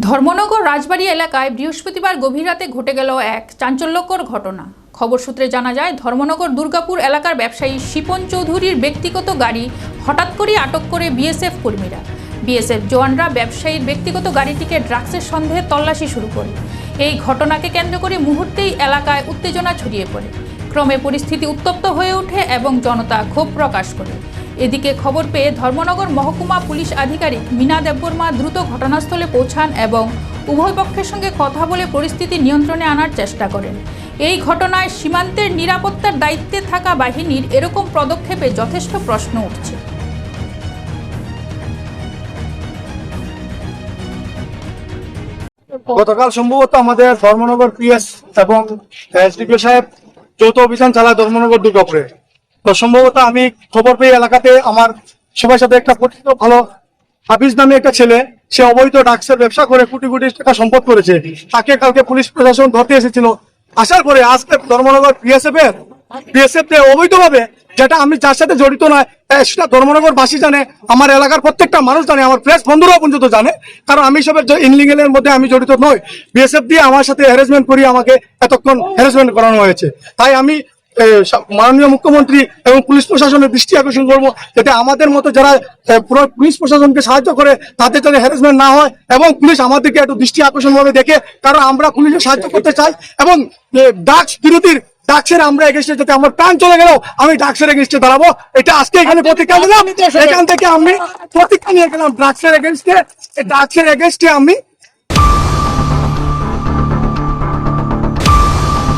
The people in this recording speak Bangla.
ধর্মনগর রাজবাড়ি এলাকায় বৃহস্পতিবার গভীর রাতে ঘটে গেল এক চাঞ্চল্যকর ঘটনা। খবর সূত্রে জানা যায়, ধর্মনগর দুর্গাপুর এলাকার ব্যবসায়ী শিপন চৌধুরীর ব্যক্তিগত গাড়ি হঠাৎ করে আটক করে বিএসএফ কর্মীরা। বিএসএফ জওয়ানরা ব্যবসায়ীর ব্যক্তিগত গাড়িটিকে ড্রাগসের সন্দেহে তল্লাশি শুরু করে। এই ঘটনাকে কেন্দ্র করে মুহূর্তেই এলাকায় উত্তেজনা ছড়িয়ে পড়ে। ক্রমে পরিস্থিতি উত্তপ্ত হয়ে ওঠে এবং জনতা ক্ষোভ প্রকাশ করে। এদিকে খবর পেয়ে ধর্মনগর মহকুমা পুলিশ আধিকারিক মীনা দেববর্মা দ্রুত ঘটনাস্থলে পৌঁছান এবং উভয় পক্ষের সঙ্গে কথা বলে পরিস্থিতি নিয়ন্ত্রণে আনার চেষ্টা করেন। এই ঘটনায় সীমান্তের নিরাপত্তার দায়িত্বে থাকা বাহিনীর এরকম পদক্ষেপে যথেষ্ট প্রশ্ন উঠছে। গতকাল সম্ভবত আমাদের ধর্মনগর পিএস এবং এসডিপিও সাহেব যৌথ অভিযান চালায় ধর্মনগর দুর্গাপুরে। তো সম্ভবত আমি খবর পেয়ে এলাকাতে আমার সবার সাথে একটা পরিচিত, ভালো হাফিজ নামে একটা ছেলে, সে অবৈধ ডাক্সের ব্যবসা করে কোটি কোটি টাকা সম্পদ করেছে। তাকে কালকে পুলিশ প্রশাসন ধরতে এসেছিল। আসার পরে আজকে ধর্মনগর পিএসএফ এর বিএসএফ অবৈধভাবে যেটা আমি যার সাথে জড়িত নয় সেটা ধর্মনগর বাসী জানে, আমার এলাকার প্রত্যেকটা মানুষ জানে, আমার প্রেস বন্ধুরাও পর্যন্ত জানে। কারণ আমি সবের ইনলিগেল এর মধ্যে আমি জড়িত নই। বিএসএফ দিয়ে আমার সাথে হ্যারাসমেন্ট করিয়ে আমাকে এতক্ষণ হ্যারাসমেন্ট করানো হয়েছে। তাই আমি মাননীয় মুখ্যমন্ত্রী এবং পুলিশ প্রশাসনের দৃষ্টি আকর্ষণ করব, যাতে আমাদের মতো যারা পুরো পুলিশ প্রশাসনকে সাহায্য করে, তাদের হ্যারাসমেন্ট না হয় এবং পুলিশ আমাদেরকে একটু দৃষ্টি আকর্ষণ ভাবে দেখে, কারণ আমরা পুলিশের সাহায্য করতে চাই এবং বিরতির ডাক্সের আমরা এগেস্টে যাতে আমার প্রাণ চলে আমি ডাক্সের এগেস্টে দাঁড়াবো। এটা আজকে এখানে এখান থেকে আমি নিয়ে আমি